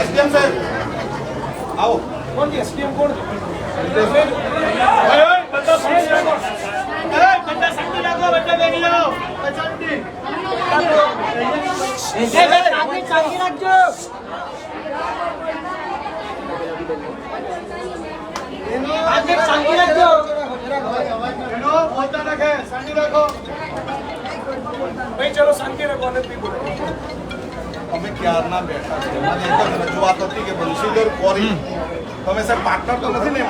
SDM સાહેબ આવો. કોણ છે એસડીએમ કોણ છે એનો બોલતા નાખે શાંતિ રાખો. ભાઈ ચલો શાંતિ રાખો અને બી બોલો અમે ક્યારના બેઠા છે મને એક જ રજૂઆત હતી કે બંશીધર કોરી. તમે સાહેબ પાર્ટનર તો નથી ને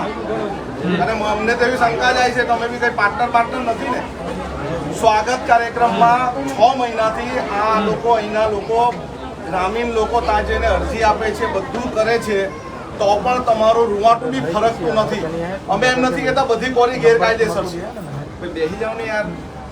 અને અમને તો એવી શંકા જાય છે તમે બી કઈ પાર્ટનર પાર્ટનર નથી ને. સ્વાગત કાર્યક્રમમાં છ મહિનાથી આ લોકો અહીંના લોકો ગ્રામીણ લોકો ત્યાં જઈને અરજી આપે છે બધું કરે છે. તો પણ તમારું રૂવાટું બી ફરકતું નથી. અમે એમ નથી કહેતા બધી કોરી ગેરકાયદેસર છે. બેસી જાઓ ને યાર.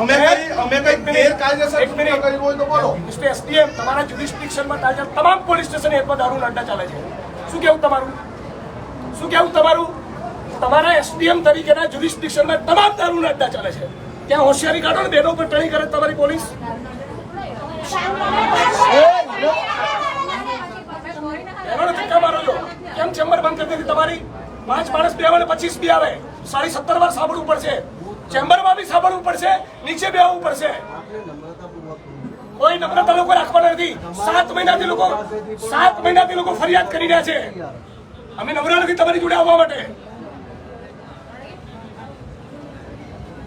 અમે કઈ અમે કઈ ગેરકાયદેસર કર્યું હોય તો બોલો. મિસ્ટર એસડીએમ તમારા જ્યુરિસ્ડિક્શનમાં તાજા તમામ પોલીસ સ્ટેશન એકમાં દારૂ અડ્ડા ચાલે છે. શું કેવું તમારું? શું કેવું તમારું? તમારા એસડીએમ તરીકેના જ્યુરિસ્ડિક્શનમાં તમામ દારૂના અડ્ડા ચાલે છે. ત્યાં હોશિયારી કાઢો ને બેનો પર ટણી કરે તમારી પોલીસ. બેનોને ધક્કા મારો છો. કેમ ચેમ્બર બંધ કરી દીધી તમારી? પાંચ માણસ બે આવે ને પચીસ બી આવે. સાડી સત્તર વાર સાંભળવું પડશે. ચેમ્બરમાં બી સાંભળવું પડશે નીચે બી આવવું પડશે. કોઈ નમ્રતા લોકો રાખવાના નથી. સાત મહિનાથી લોકો સાત મહિનાથી લોકો ફરિયાદ કરી રહ્યા છે. અમે નમ્ર નથી તમારી જોડે આવવા માટે.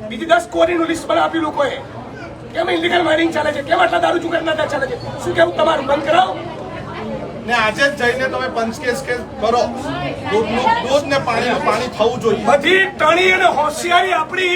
બીજી દસ કોરીનું લિસ્ટ પણ આપ્યું લોકોએ. કેમ ઇલીગલ માઇનિંગ ચાલે છે? કેમ આટલા દારૂ ચુકાટના ચાલે છે? શું કેવું? તમારું બંધ કરાવો. ને આજે જ જઈને તમે પંચકેસ કેસ કરો. દૂધ ને પાણી પાણી થવું જોઈએ. બધી ટણી અને હોશિયારી આપણી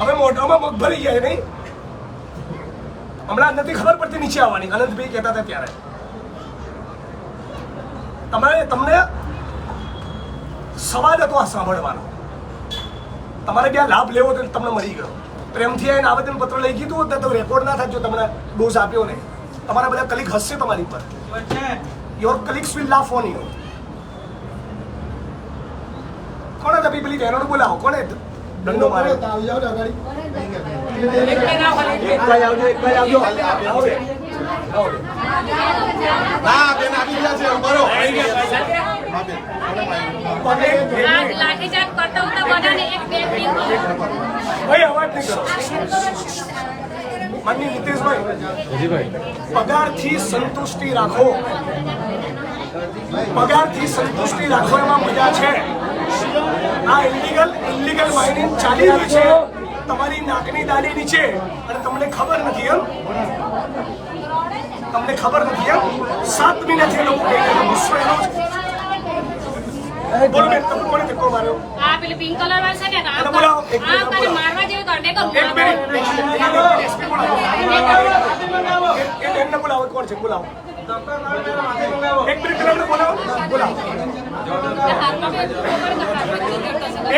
હવે મોઢામાં મગ ભરી ગયા નહીં? હમણાં નથી ખબર પડતી નીચે આવવાની. અનંતભાઈ કહેતા હતા ત્યારે. તમારે તમને સવાલ હતો આ સાંભળવાનો. તમારે બે લાભ લેવો તો તમને મળી ગયો. પ્રેમથી આવીને આવેદન પત્ર લઈ કીધું હોત તો રેકોર્ડ ના થાય જો તમને ડોઝ આપ્યો ને તમારા બધા કલીગ હસશે તમારી પર your colleagues will laugh on you કોણે તબી પેલી બહેનોને બોલાવો? કોણે દંડો માર્યો આવો બે. આવો બે. ના બેન આવી ગયા છે બરો હા બેન પગે આ લાઠીચાર્જ કરતા હતા બધાને એક બે પગારથી સંતુષ્ટિ રાખો પગારથી સંતુષ્ટિ રાખવામાં મજા છે આ ઇલીગલ ઇલીગલ માઇનિંગ ચાલી રહ્યું છે તમારી નાકની દાલી નીચે અને તમને ખબર નથી એમ તમને ખબર નથી એમ સાત મહિનાથી એ લોકો કહી રહ્યા છે. ગુસ્સો એનો જ બોલો બેન તમે કોને ધક્કો માર્યો આ પેલી પિંક કલર વાળા છે ને આ બોલાવો, એક મિનિટ કર એક બોલાવો કોણ છે બોલાવો એક મિનિટ પેલા બોલાવો બોલાવો.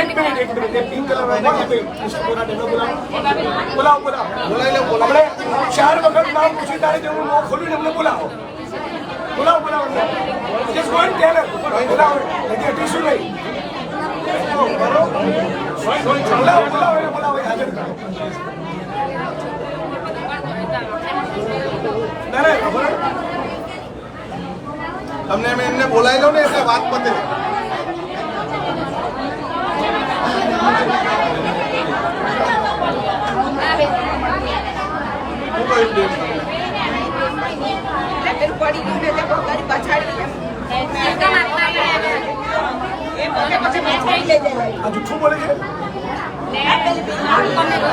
એક મિનિટ એક મિનિટ, એક પિંક કલર બોલાવો બોલાવો. બોલાવો હમણે ચાર વખત નામ પૂછી તારે જેવું મોં ખોલ્યું એમને બોલાવો. બોલાવો બોલાવો. Jayesh one teller. બોલાવો. હજી અઢીસો નહીં? બોલાવો બોલાવો, એને બોલાવો હાજર કરો ના ના તમને મેં એમને બોલાવી લો ને એટલે વાત પતે. પડી ગયું ને પોતાની પછાડી જૂઠું બોલે છે? ને આ પેલી બી આ ગમે તે.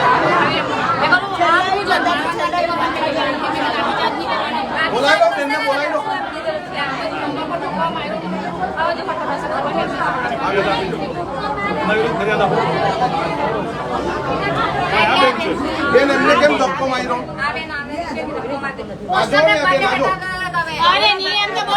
એ કરું, આ હું જ અંદર છોડાઈ ગયો. બાકી કઈ જાણતી નથી. લાઠી ચાર્જ નહીં કરવાની. બોલાવી લો બેનને બોલાવી લો આવો જો ફટાફટ ખબર આગળ રાખી લો. બેન એમને કેમ ધક્કો માર્યો આવે ના આવે આજો ને બેન આજો અરે નિયમ તો બહુ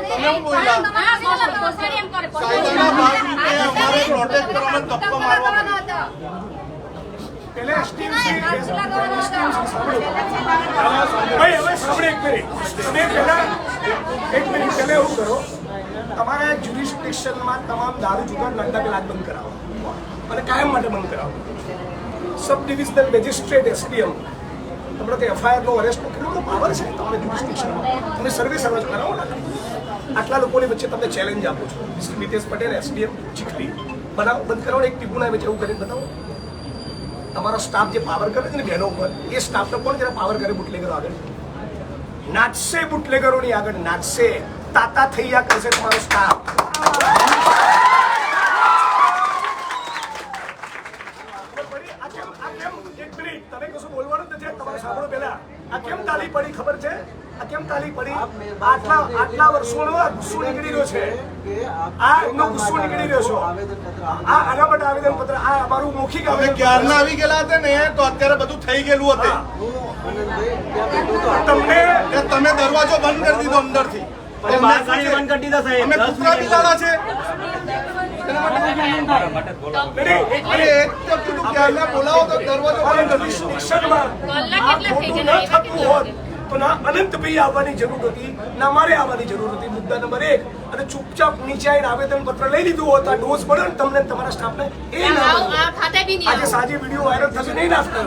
તમારા? તમે શું બોલ્યા. કાયદાના ભાગરૂપે અમારે પ્રોટેક્ટ કરવાનો ધક્કો હવે સાંભળો એક મિનિટ. તમે એક મિનિટ પહેલા એવું કરો. તમારા જ્યુરિસ્ડિક્શનમાં તમામ દારૂ, જુગાર પેલા બંધ કરાવો. અને કાયમ માટે બંધ કરાવો. સબ ડિવિઝનલ મેજિસ્ટ્રેટ એસડીએમ તમને તે એફઆઈઆર નો અરેસ્ટ કેટલો પાવર છે તમને જ્યુરિસ્ડિક્શનમાં તમે સર્વે સર્વ કરાવો આટલા લોકોની વચ્ચે તમે ચેલેન્જ આપો છો. Mister Nitesh Patel, SDM, Chikhli. બનાવ બંધ કરાવો ને એક ટીપુના છે, એવું કરીને બતાવો. તમારો સ્ટાફ જે પાવર કરે છે ને બહેનો ઉપર, એ સ્ટાફનો કોણ જરા પાવર કરે બુટલેગરો આગળ? નાચશે બુટલેગરોની આગળ, નાચશે. તાતા થઈ ગયા કરશે તમારો સ્ટાફ આ કેમ- આ કેમ? એક મિનિટ, તમે કશું બોલવાનું જ નથી તમારે સાંભળો પહેલા આ કેમ તાલી પડી ખબર છે આ કેમ તાલી પડી? આટલા આટલા વર્ષોનો ગુસ્સો નીકળી રહ્યો છે. આ એમનો ગુસ્સો નીકળી રહ્યો છે. આ આના માટે આવેદન પત્ર આ અમારું મૌખિક આવેદન ક્યારના આવી ગયેલા હતા ને તો અત્યારે બધું થઈ ગયેલું હતું. તમને તમે દરવાજો બંધ કરી દીધો અંદરથી. બંધ કરી દીધા સાહેબ. અમે કૂતરા બિલાડા છે. બોલાવો તો દરવાજો આ ખોટું ન થતું હોત. તો ના અનંતભાઈ આવવાની જરૂર હતી. ના મારે આવવાની જરૂર હતી. મુદ્દા નંબર એક. અને ચૂપચાપ નીચે આવીને આવેદન પત્ર લઈ લીધું હોત આ ડોઝ મળ્યો ને તમને તમારા સ્ટાફને એ ના આવ- મળ્યો. આ ખાતે બી નહીં આજે સાંજે વીડિયો વાયરલ થશે નહીં નાખતા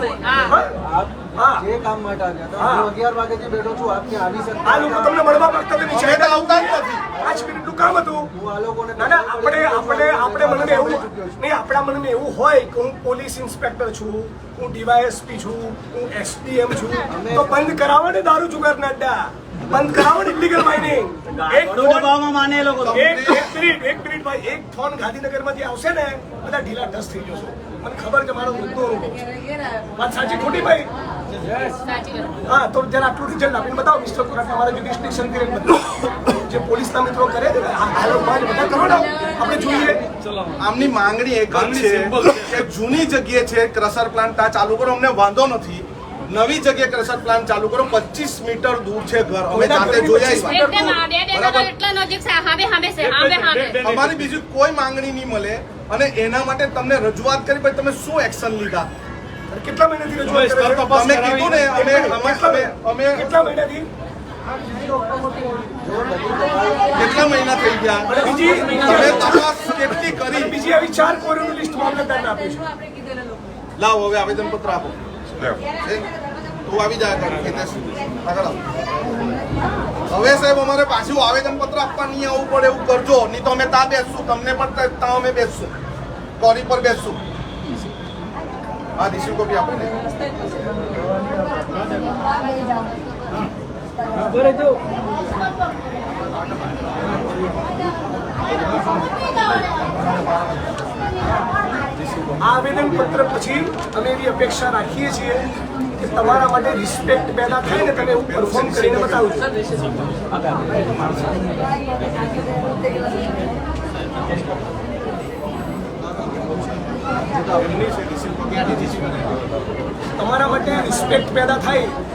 હા. જે કામ માટે આવ્યા હતા હા. અગિયાર વાગેથી બેઠો છું આપ ત્યાં આવી શકતા આ લોકો તમને મળવા માંગતા નીચે આવતા જ નથી. પાંચ મિનિટનું કામ હતું. હું આ લોકોને ના ના આપણે આપણે આપણે મનમાં એવું નહીં આપણા મનમાં એવું હોય કે હું પોલીસ ઇન્સ્પેક્ટર છું હું ડીવાયએસપી છું હું એસડીએમ છું તો બંધ કરાવો ને દારૂ જુગાર નડ્ડા બંધ કરાવો ને ઇલીગલ માઇનિંગ એક દબાવમાં માને એ લોકો એક એક મિનિટ એક મિનિટ ભાઈ એક ફોન ગાંધીનગરમાંથી આવશે ને બધા ઢીલા ઢસ થઈ જશો. મને ખબર છે મારો મુદ્દો વાત સાચી ખોટી ભાઈ? હા તો જરા આટલું રિઝલ્ટ આપીને બતાવો મિસ્ટર કોરાટ અમારા જ્યુડિસ્ટિક્શન પીરિયડ બતાવો જે પોલીસના મિત્રો કરે છે આ આ લોકો બધા કરો આપણે જોઈએ. આમની માંગણી એક જ છે કે જૂની જગ્યાએ છે ક્રશર પ્લાન્ટ આ ચાલુ કરો અમને વાંધો નથી. નવી જગ્યાએ ક્રશર પ્લાન્ટ ચાલુ કરો 25 મીટર દૂર છે ઘર. અમે જાતે જોઈ આવ્યા એકદમ આ બે બે બરાબર. જગ્યા એટલા નજીક છે હામે હામે છે હામે હામે. અમારી બીજી કોઈ માંગણી નહીં મળે અને એના માટે તમને રજૂઆત કરી પછી તમે શું એક્શન લીધા? કેટલા મહિનાથી રજૂઆત કરે તમે કીધું ને અમે અમે અમે અમે કેટલા મહિનાથી? કેટલા મહિના થઈ ગયા? બીજી તમે તપાસ કેટલી કરી? બીજી આવી ચાર કોરીનું લિસ્ટ મામલતદારને તમને આપીશું. લાવો હવે આવેદન પત્ર આપો તું આવી જાય હવે સાહેબ અમારે પાછું આવેદન પત્ર આપવા નહીં આવવું પડે એવું કરજો. નહીં તો અમે ત્યાં બેસશું. તમને પણ ત્યાં- અમે બેસશું. કોરી પર બેસશું. હા રિસીવ કોપી આપો ને. આવેદન પત્ર પછી અમે એવી અપેક્ષા રાખીએ છીએ કે તમારા માટે રિસ્પેક્ટ પેદા થાય ને તમે એવું પરફોર્મ કરીને બતાવજો. તમારા માટે રિસ્પેક્ટ પેદા થાય